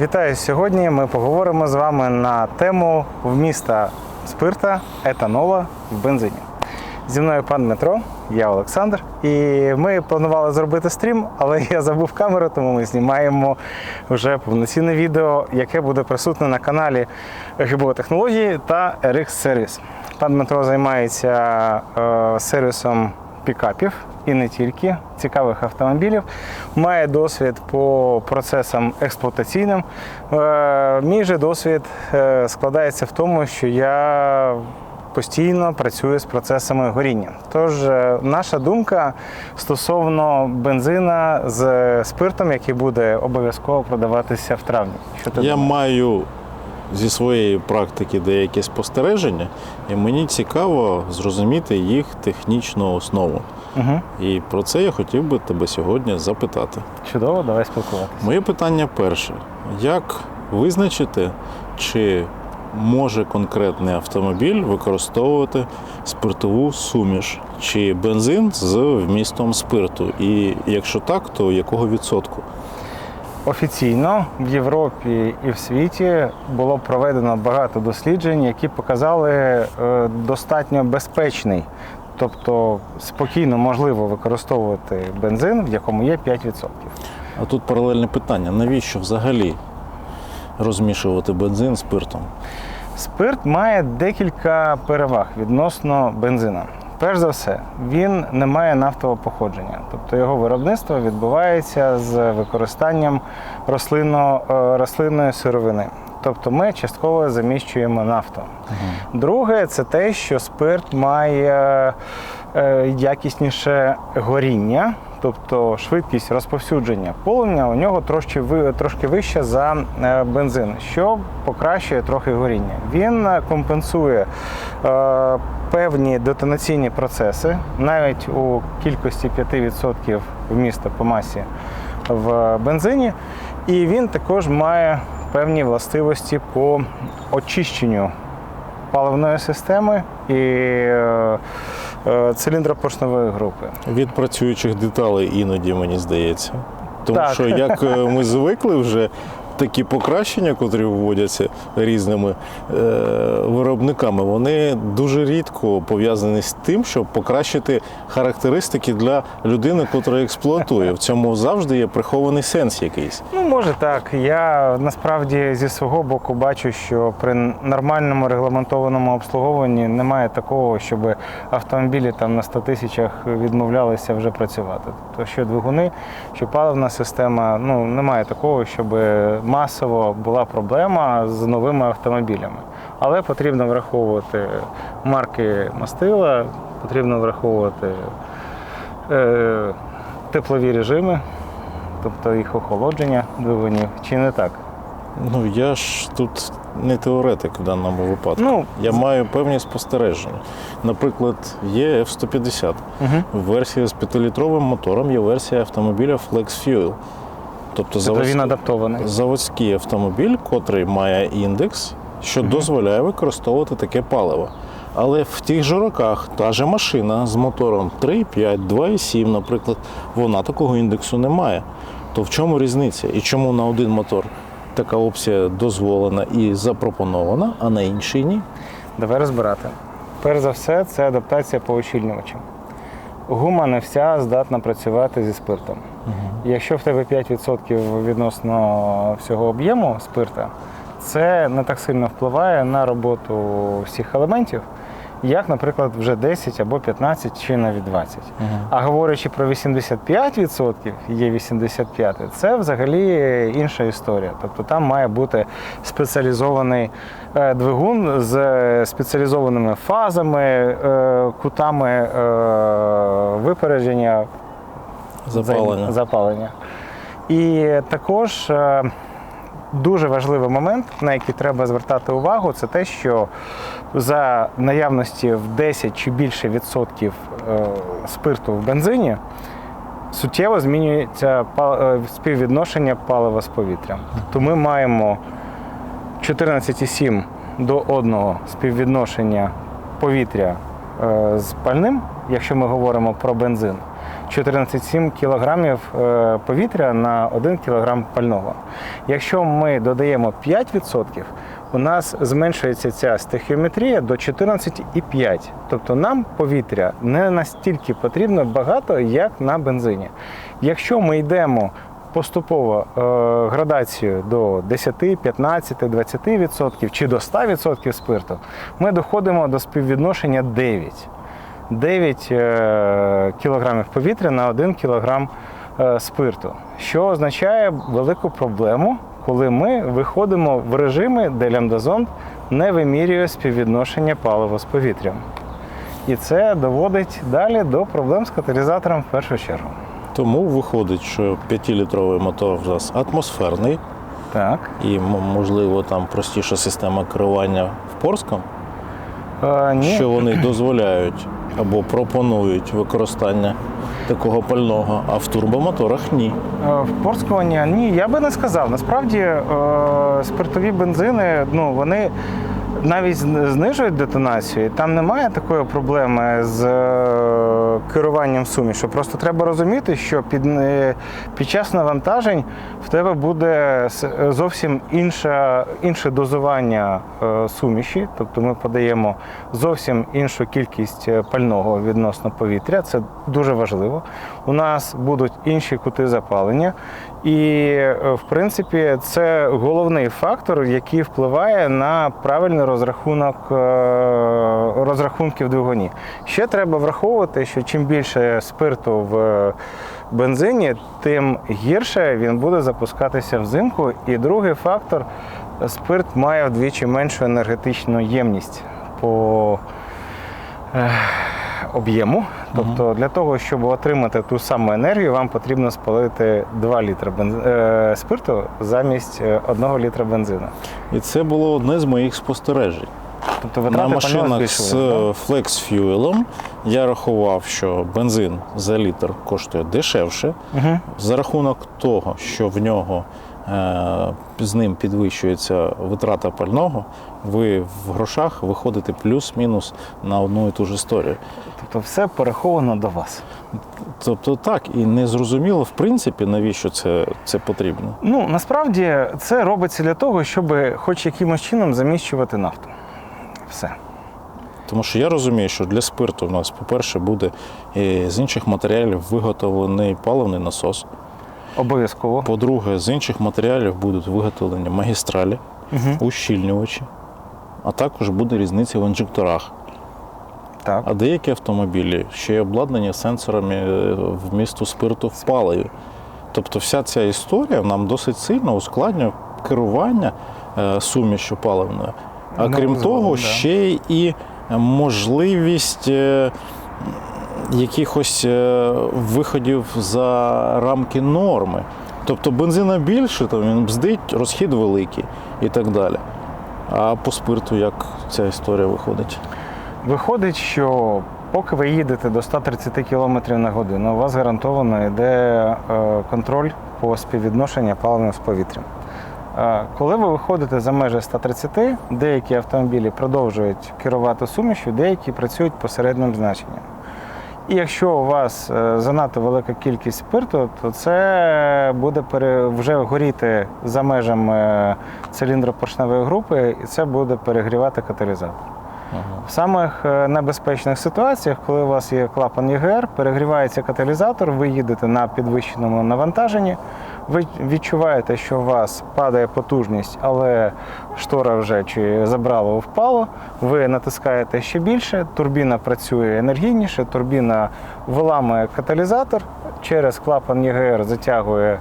Вітаю! Сьогодні ми поговоримо з вами на тему вміста спирта, етанола в бензині. Зі мною пан Дмитро, я Олександр. І ми планували зробити стрім, але я забув камеру, тому ми знімаємо вже повноцінне відео, яке буде присутне на каналі ГБО Технології та RX Service. Пан Дмитро займається е, сервісом пікапів і не тільки цікавих автомобілів. Має досвід по процесам експлуатаційним. Е, Мій же досвід е, складається в тому, що я постійно працюю з процесами горіння. Тож е, наша думка стосовно бензина з спиртом, який буде обов'язково продаватися в травні. Що ти Я думаєш? маю зі своєї практики деякі спостереження, і мені цікаво зрозуміти їх технічну основу. Угу. І про це я хотів би тебе сьогодні запитати. Чудово, давай спілкуватися. Моє питання перше: як визначити, чи може конкретний автомобіль використовувати спиртову суміш чи бензин з вмістом спирту? І якщо так, то якого відсотку? Офіційно в Європі і в світі було проведено багато досліджень, які показали е, достатньо безпечний, тобто спокійно можливо використовувати бензин, в якому є 5%. А тут паралельне питання: навіщо взагалі розмішувати бензин спиртом? Спирт має декілька переваг відносно бензина. Перш за все, він не має нафтового походження, тобто його виробництво відбувається з використанням рослинно, е, рослинної сировини. Тобто ми частково заміщуємо нафту. Друге, це те, що спирт має е, якісніше горіння, тобто швидкість розповсюдження полум'я у нього трошки, трошки вища за е, бензин, що покращує трохи горіння. Він е, компенсує е, певні детонаційні процеси, навіть у кількості 5% вмісту по масі в бензині, і він також має певні властивості по очищенню паливної системи і е, циліндропоршневої групи. Від працюючих деталей іноді мені здається. Тому Так. що як е, ми звикли вже такі покращення, котрі вводяться різними е, виробниками, вони дуже рідко пов'язані з тим, щоб покращити характеристики для людини, котра експлуатує. В цьому завжди є прихований сенс якийсь. Ну, може так. Я насправді зі свого боку бачу, що при нормальному регламентованому обслуговуванні немає такого, щоб автомобілі там на 100 тисячах відмовлялися вже працювати. Тобто, що двигуни, що паливна система, ну немає такого, щоб масово була проблема з новими автомобілями. Але потрібно враховувати марки мастила, потрібно враховувати е, теплові режими, тобто їх охолодження двигунів, чи не так? Ну я ж тут не теоретик в даному випадку. Ну, Я маю певні спостереження. Наприклад, є F-150. Угу. Версія з 5-літровим мотором є версія автомобіля Flex Fuel. Тобто заводський, він адаптований. заводський автомобіль, котрий має індекс, що дозволяє використовувати таке паливо. Але в тих же роках та же машина з мотором 3,5, 2,7, наприклад, вона такого індексу не має. То в чому різниця? І чому на один мотор така опція дозволена і запропонована, а на інший ні? Давай розбирати. Перш за все, це адаптація по ущільнювачам. Гума не вся здатна працювати зі спиртом. Якщо в тебе 5% відносно всього об'єму спирта, це не так сильно впливає на роботу всіх елементів, як, наприклад, вже 10 або 15 чи навіть 20. А говорячи про 85%, є 85, це взагалі інша історія. Тобто там має бути спеціалізований е, двигун з е, спеціалізованими фазами, е, кутами випередження Запалення. запалення. І також е, дуже важливий момент, на який треба звертати увагу, це те, що за наявності в 10 чи більше відсотків е, спирту в бензині суттєво змінюється е, співвідношення палива з повітрям. То ми маємо 14,7 до 1 співвідношення повітря з пальним, якщо ми говоримо про бензин. 14,7 кг е, повітря на 1 кг пального. Якщо ми додаємо 5%, у нас зменшується ця стихіометрія до 14,5. Тобто нам повітря не настільки потрібно багато, як на бензині. Якщо ми йдемо поступово е, градацію до 10, 15, 20% чи до 100% спирту, ми доходимо до співвідношення 9. 9 е, кілограмів повітря на 1 кілограм е, спирту, що означає велику проблему, коли ми виходимо в режими, де лямбдазон не вимірює співвідношення палива з повітрям. І це доводить далі до проблем з каталізатором в першу чергу. Тому виходить, що 5-літровий мотор в нас атмосферний Так. і, можливо, там простіша система керування в Порском, Е, ні. що вони дозволяють або пропонують використання такого пального, а в турбомоторах ні. В Впорскування ні, я би не сказав. Насправді е, спиртові бензини, ну вони навіть знижують детонацію. і Там немає такої проблеми з е, керуванням сумішу. Просто треба розуміти, що під, е, під час навантажень в тебе буде зовсім інше, інше дозування е, суміші, тобто ми подаємо зовсім іншу кількість е, пального відносно повітря. Це дуже важливо. У нас будуть інші кути запалення, і е, в принципі це головний фактор, який впливає на правильний розрахунок е, розрахунків двигуні. Ще треба враховувати, що чим більше спирту в бензині, тим гірше він буде запускатися взимку. І другий фактор спирт має вдвічі меншу енергетичну ємність по е, об'єму. Тобто для того, щоб отримати ту саму енергію, вам потрібно спалити 2 літри бенз... е, спирту замість 1 літра бензину. І це було одне з моїх спостережень. Тобто На машинах з? Flex Fuel я рахував, що бензин за літр коштує дешевше Мгм. за рахунок того, що в нього е, з ним підвищується витрата пального, ви в грошах виходите плюс-мінус на одну і ту ж історію. Тобто все пораховано до вас. Тобто так, і не зрозуміло, в принципі, навіщо це, це потрібно. Ну насправді це робиться для того, щоб хоч якимось чином заміщувати нафту. Все. Тому що я розумію, що для спирту в нас, по-перше, буде е, з інших матеріалів виготовлений паливний насос. Обов'язково. По-друге, з інших матеріалів будуть виготовлені магістралі, Мгм. ущільнювачі, а також буде різниця в інжекторах. Так. А деякі автомобілі ще й обладнані сенсорами е, вмісту спирту в паливі. Тобто вся ця історія нам досить сильно ускладнює керування е, сумішю паливною. А Ну, крім того, ще і можливість е, якихось е, виходів за рамки норми. Тобто бензина більше, то він бздить, розхід великий і так далі. А по спирту як ця історія виходить? Виходить, що поки ви їдете до 130 км на годину, у вас гарантовано йде е, контроль по співвідношенню паливного з повітрям. Е, Коли ви виходите за межі 130, деякі автомобілі продовжують керувати сумішю, деякі працюють по середньому значенням. І якщо у вас е, занадто велика кількість спирту, то це буде вже горіти за межами циліндропоршневої групи, і це буде перегрівати каталізатор. В самих е, небезпечних ситуаціях, коли у вас є клапан ЄГР, перегрівається каталізатор, ви їдете на підвищеному навантаженні, ви відчуваєте, що у вас падає потужність, але штора вже чи забрало впало, ви натискаєте ще більше, турбіна працює енергійніше, турбіна виламує каталізатор, через клапан ЄГР затягує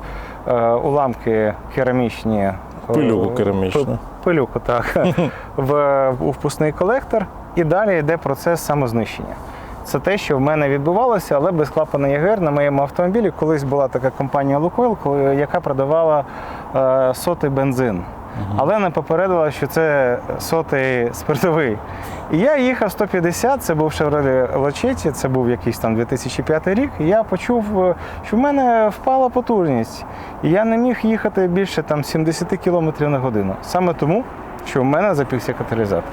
е, уламки керамічні. е, Пилюку керамічну. Пилюку, так, в, у впускний колектор, і далі йде процес самознищення. Це те, що в мене відбувалося, але без клапана ЄГР на моєму автомобілі колись була така компанія Лукойл, яка продавала е, сотий бензин. Але не попередила, що це сотий спиртовий. І я їхав 150, це був Chevrolet Lachetti, це був якийсь там 2005 рік. І я почув, е, що в мене впала потужність. І я не міг їхати більше там 70 км на годину. Саме тому, що в мене запікся каталізатор.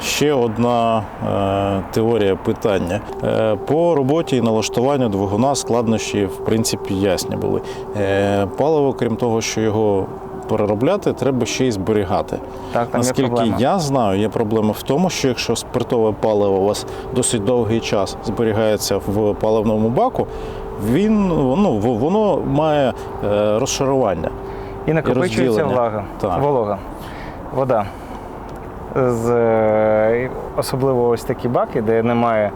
Ще одна е, теорія питання. Е, по роботі і налаштуванню двигуна складнощі, в принципі, ясні були. Е, паливо, крім того, що його переробляти, треба ще й зберігати. Так, там Наскільки є проблема. я знаю, є проблема в тому, що якщо спиртове паливо у вас досить довгий час зберігається в паливному баку, він ну, воно має е, розшарування. І накопичується розділення. влага, Так. волога, вода. З, е, особливо ось такі баки, де немає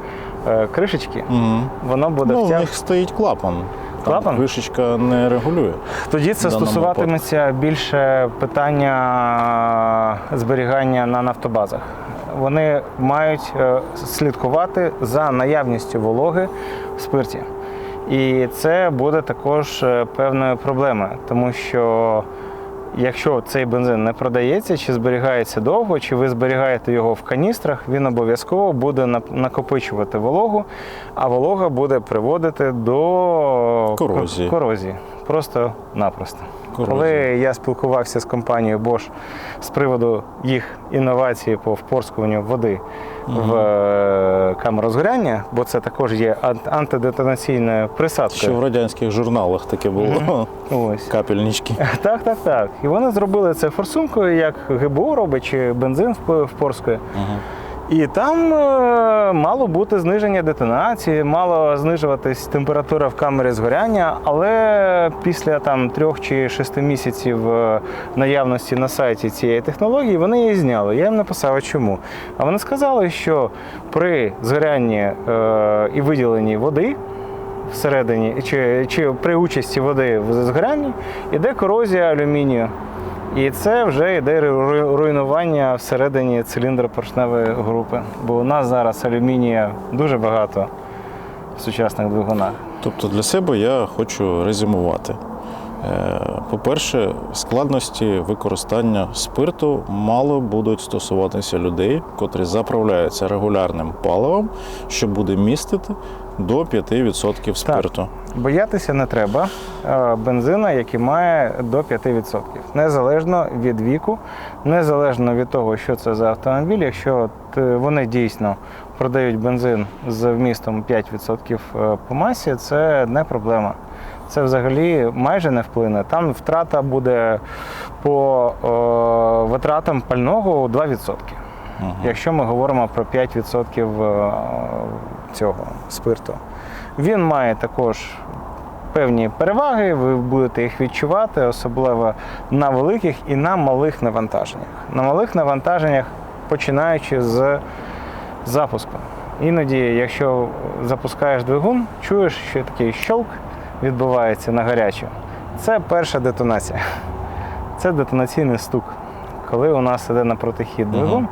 е, кришечки, Угу. воно буде Ну, в них стоїть клапан. Там Клапан? Кришечка не регулює. Тоді це стосуватиметься більше питання зберігання на нафтобазах. Вони мають е, слідкувати за наявністю вологи в спирті. І це буде також певною проблемою, тому що якщо цей бензин не продається, чи зберігається довго, чи ви зберігаєте його в каністрах, він обов'язково буде накопичувати вологу, а волога буде приводити до Корозії. корозії. Просто-напросто. Коли я спілкувався з компанією Bosch з приводу їх інновації по впорскуванню води в е, камеру згоряння, бо це також є ан- антидетонаційною Ще в радянських журналах таке було. Ось. Капельнички. Так, так, так. І вони зробили це форсункою, як ГБУ робить, чи бензин впорскує. І там е, мало бути зниження детонації, мало знижуватись температура в камері згоряння, але після там трьох чи шести місяців е, наявності на сайті цієї технології вони її зняли. Я їм написав, чому. А вони сказали, що при згорянні е, і виділенні води. Всередині чи, чи при участі води в згорянні йде корозія алюмінію. І це вже йде руйнування всередині циліндра поршневої групи. Бо у нас зараз алюмінія дуже багато в сучасних двигунах. Тобто для себе я хочу резюмувати. Е, По-перше, складності використання спирту мало будуть стосуватися людей, котрі заправляються регулярним паливом, що буде містити до 5% спирту. Боятися не треба е, бензина, який має до 5%. Незалежно від віку, незалежно від того, що це за автомобіль. Якщо от, е, вони дійсно продають бензин з вмістом 5% е, по масі, це не проблема. Це взагалі майже не вплине. Там втрата буде по е, витратам пального 2%. Мгм. Якщо ми говоримо про 5% е, цього спирту. Він має також певні переваги, ви будете їх відчувати, особливо на великих і на малих навантаженнях. На малих навантаженнях, починаючи з запуску. Іноді, якщо запускаєш двигун, чуєш, що такий щелк відбувається на гарячу. Це перша детонація. Це детонаційний стук. Коли у нас іде на протихід двигун,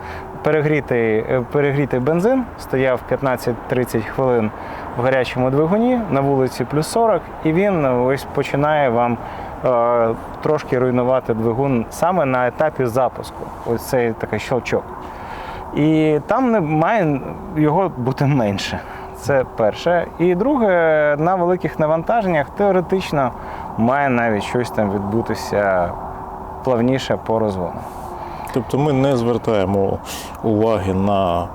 перегрітий, е, перегрітий бензин стояв 15-30 хвилин в гарячому двигуні на вулиці плюс 40, і він е, ось починає вам е, трошки руйнувати двигун саме на етапі запуску. Ось цей такий щелчок. І там не має його бути менше. Це перше. І друге, на великих навантаженнях теоретично має навіть щось там відбутися плавніше по розгону. Тобто ми не звертаємо уваги на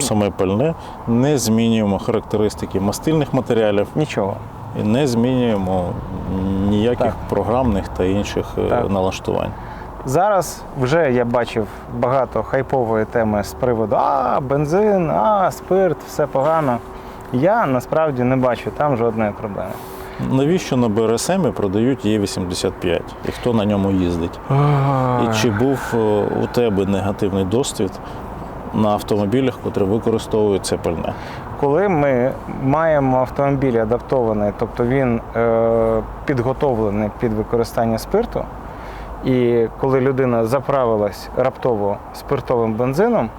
саме пальне, не змінюємо характеристики мастильних матеріалів Нічого. і не змінюємо ніяких Так. програмних та інших е, Так. налаштувань. Зараз вже я бачив багато хайпової теми з приводу а, бензин, а, спирт, все погано. Я насправді не бачу там жодної проблеми. Навіщо на БРСМ продають Є85 і хто на ньому їздить? І чи був е, у тебе негативний досвід на автомобілях, котрі використовують це пальне? Коли ми маємо автомобіль адаптований, тобто він е, підготовлений під використання спирту, і коли людина заправилась раптово спиртовим бензином,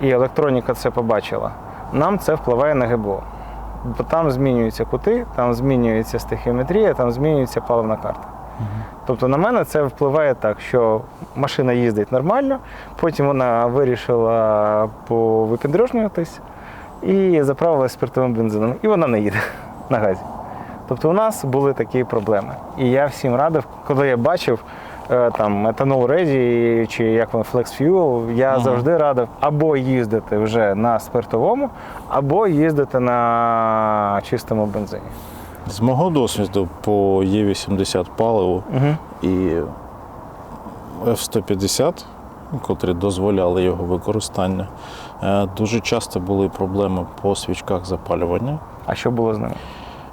і електроніка це побачила, нам це впливає на ГБО. Бо там змінюються кути, там змінюється стихіометрія, там змінюється паливна карта. Тобто на мене це впливає так, що машина їздить нормально, потім вона вирішила повипіндрожнюватись і заправилась спиртовим бензином, і вона не їде на газі. Тобто у нас були такі проблеми. І я всім радив, коли я бачив там Ethanol Ready чи як воно Flex Fuel, я Мгм. завжди радив або їздити вже на спиртовому, або їздити на чистому бензині. З мого досвіду по Є80 паливу Угу. і F-150, котрі дозволяли його використання, е, дуже часто були проблеми по свічках запалювання. А що було з ними?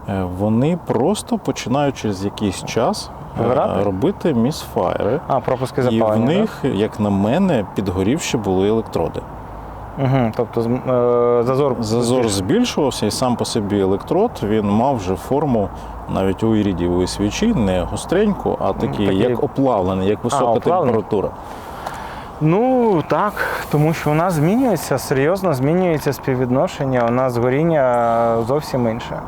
Е, Вони просто починають через якийсь час е, Вигорати? робити місфайри. А, пропуски І в запалення. них, як на мене, підгорівші були електроди. Угу. Тобто е, зазор. Зазор збільшувався, і сам по собі електрод він мав вже форму навіть у ірідієвої свічі, не гостреньку, а такий, такий- як оплавлений, як висока оплавлений? температура. Ну так, тому що у нас змінюється, серйозно змінюється співвідношення, у нас горіння зовсім інше.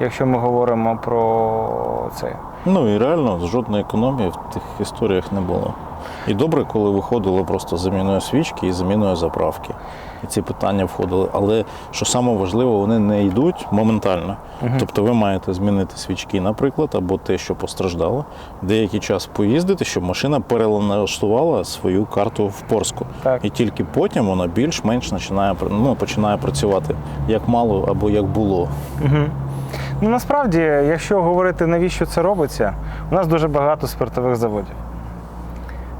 Якщо ми говоримо про це. Ну і реально жодної економії в тих історіях не було. І добре, коли виходило просто заміною свічки і заміною заправки. І ці питання входили. Але що саме важливо, вони не йдуть моментально. Тобто ви маєте змінити свічки, наприклад, або те, що постраждало, деякий час поїздити, щоб машина перелаштувала свою карту в порску. Так. І тільки потім вона більш-менш починає, ну, починає працювати як мало або як було. Ну насправді, якщо говорити, навіщо це робиться, у нас дуже багато спиртових заводів.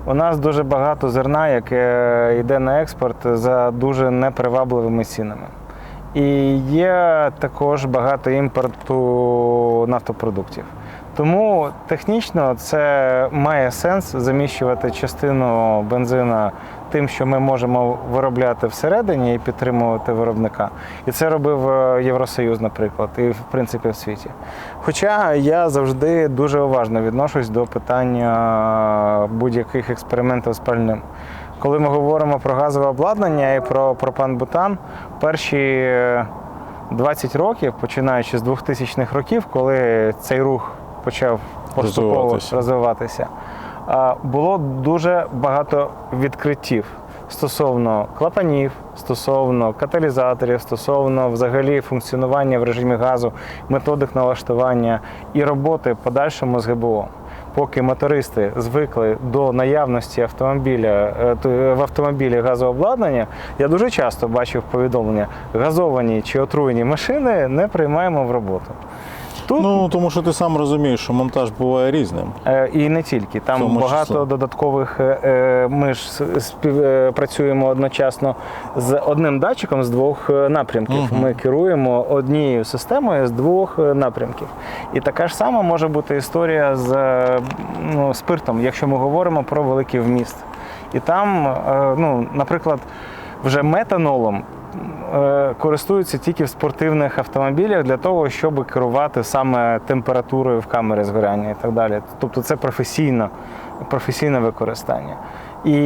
У нас дуже багато зерна, яке йде на експорт за дуже непривабливими цінами. І є також багато імпорту нафтопродуктів. Тому технічно це має сенс заміщувати частину бензина тим, що ми можемо виробляти всередині і підтримувати виробника. І це робив е, Євросоюз, наприклад, і в принципі в світі. Хоча я завжди дуже уважно відношусь до питання будь-яких експериментів з пальним. Коли ми говоримо про газове обладнання і про пропан-бутан, перші е, 20 років, починаючи з 2000-х років, коли цей рух почав поступово Розвиватися. розвиватися, було дуже багато відкриттів стосовно клапанів, стосовно каталізаторів, стосовно взагалі функціонування в режимі газу, методик налаштування і роботи подальшому з ГБО. Поки мотористи звикли до наявності автомобіля то, е, в автомобілі газообладнання, я дуже часто бачив повідомлення: газовані чи отруєні машини не приймаємо в роботу. Тут Ну тому що ти сам розумієш, що монтаж буває різним. Е, І не тільки. Там тому багато числі. додаткових. е, е, Ми ж працюємо одночасно з одним датчиком з двох напрямків. Мгм. Ми керуємо однією системою з двох напрямків. І така ж сама може бути історія з ну, спиртом, якщо ми говоримо про великий вміст. І там, е, ну, наприклад, вже метанолом. Е, Користуються тільки в спортивних автомобілях для того, щоб керувати саме температурою в камері згоряння і так далі. Тобто це професійно, професійне використання. І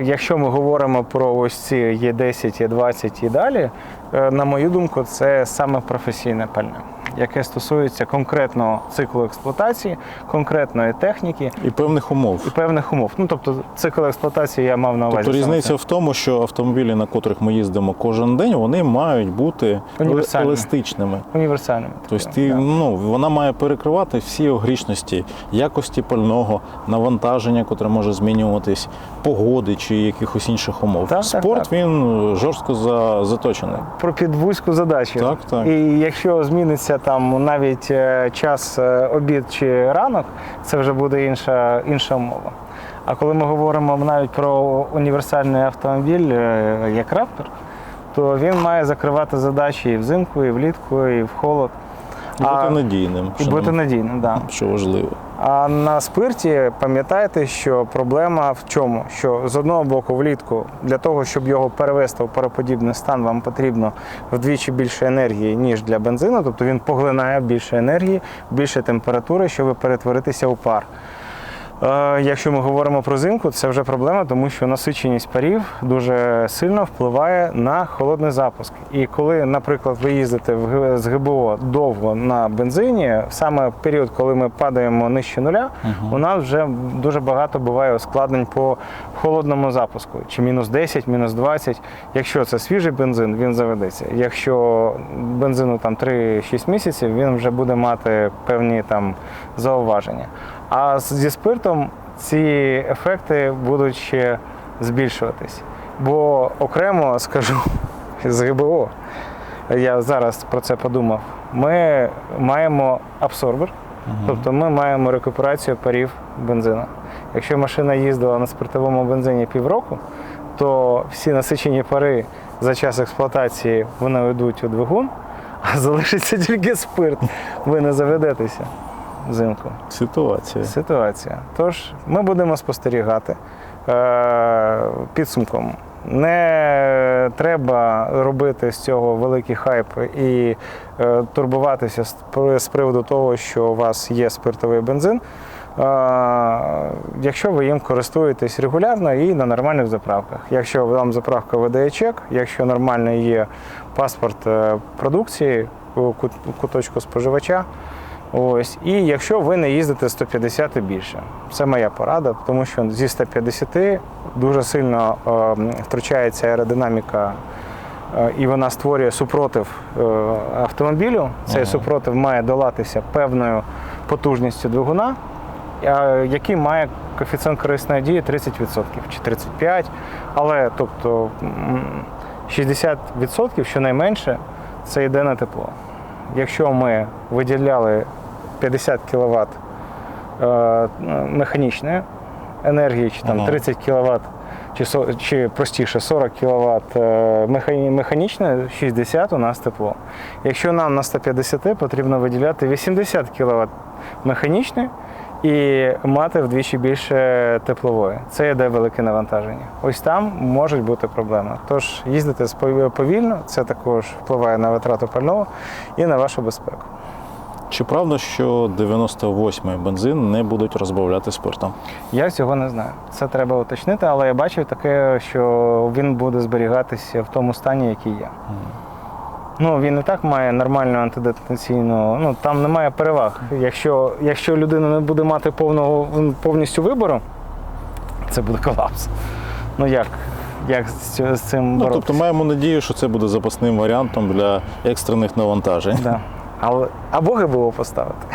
якщо ми говоримо про ось ці Є10, Є20 і далі, е, на мою думку, це саме професійне пальне, яке стосується конкретного циклу експлуатації, конкретної техніки І певних умов. і певних умов. Ну тобто цикл експлуатації я мав на увазі. Тобто різниця в тому, що автомобілі, на котрих ми їздимо кожен день, вони мають бути Універсальними. еластичними. універсальними. Тобто ти, так. ну, вона має перекривати всі огрішності якості пального, навантаження, котре може змінюватись, погоди чи якихось інших умов. Так, так, Спорт так. він жорстко за, заточений. про підвузьку задачу. Так, так. І якщо зміниться там навіть е, час е, обід чи ранок, це вже буде інша, інша мова. А коли ми говоримо навіть про універсальний автомобіль, е, як Раптор, то він має закривати задачі і взимку, і влітку, і в холод. Бути А- надійним, І бути надійним, да. що важливо. А на спирті пам'ятайте, що проблема в чому? Що з одного боку, влітку для того, щоб його перевести в пароподібний стан, вам потрібно вдвічі більше енергії, ніж для бензину, тобто він поглинає більше енергії, більше температури, щоб перетворитися у пар. Е, Якщо ми говоримо про зимку, це вже проблема, тому що насиченість парів дуже сильно впливає на холодний запуск. І коли, наприклад, ви їздите з ГБО довго на бензині, саме в період, коли ми падаємо нижче нуля, у нас вже дуже багато буває ускладнень по холодному запуску. Чи мінус 10, мінус 20. Якщо це свіжий бензин, він заведеться. Якщо бензину там 3-6 місяців, він вже буде мати певні там зауваження. А зі спиртом ці ефекти будуть ще збільшуватись. Бо окремо скажу з ГБО, я зараз про це подумав. Ми маємо абсорбер, тобто ми маємо рекуперацію парів бензину. Якщо машина їздила на спиртовому бензині півроку, то всі насичені пари за час експлуатації вони йдуть у двигун, а залишиться тільки спирт. Ви не заведетеся взимку. Ситуація. Ситуація. Тож ми будемо спостерігати Е, підсумком. Не треба робити з цього великий хайп і е, турбуватися з, з приводу того, що у вас є спиртовий бензин. Е, якщо ви їм користуєтесь регулярно і на нормальних заправках. Якщо вам заправка видає чек, якщо нормально є паспорт продукції у куточку споживача, Ось. І якщо ви не їздите 150 і більше, це моя порада, тому що зі 150 дуже сильно е, втручається аеродинаміка е, і вона створює супротив е, автомобілю. Цей Ага. супротив має долатися певною потужністю двигуна, е, який має коефіцієнт корисної дії 30% чи 35%. Але тобто м, 60% щонайменше це йде на тепло. Якщо ми виділяли 50 кВт е, механічної енергії, чи там 30 кВт, чи, чи простіше 40 кВт механічної, 60 у нас тепло. Якщо нам на 150 потрібно виділяти 80 кВт механічної і мати вдвічі більше теплової. Це йде велике навантаження. Ось там можуть бути проблеми. Тож їздити повільно, це також впливає на витрату пального і на вашу безпеку. Чи правда, що 98-й бензин не будуть розбавляти спиртом? Я цього не знаю. Це треба уточнити, але я бачив таке, що він буде зберігатися в тому стані, який є. Ну, він і так має нормальну антидетонаційну, ну там немає переваг. Якщо, якщо людина не буде мати повного повністю вибору, це буде колапс. Ну як? Як з, з цим Ну, тобто маємо надію, що це буде запасним варіантом для екстрених навантажень. Да. Але, або ГБО поставити.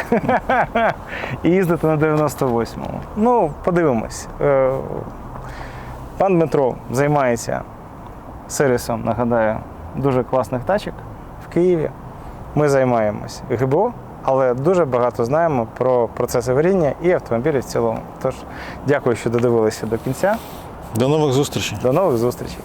І їздити на 98-му. Ну, подивимось. Е, Пан Дмитро займається сервісом, нагадаю, дуже класних тачок в Києві. Ми займаємось ГБО, але дуже багато знаємо про процеси варіння і автомобілі в цілому. Тож, дякую, що додивилися до кінця. До нових зустрічей! До нових зустрічей.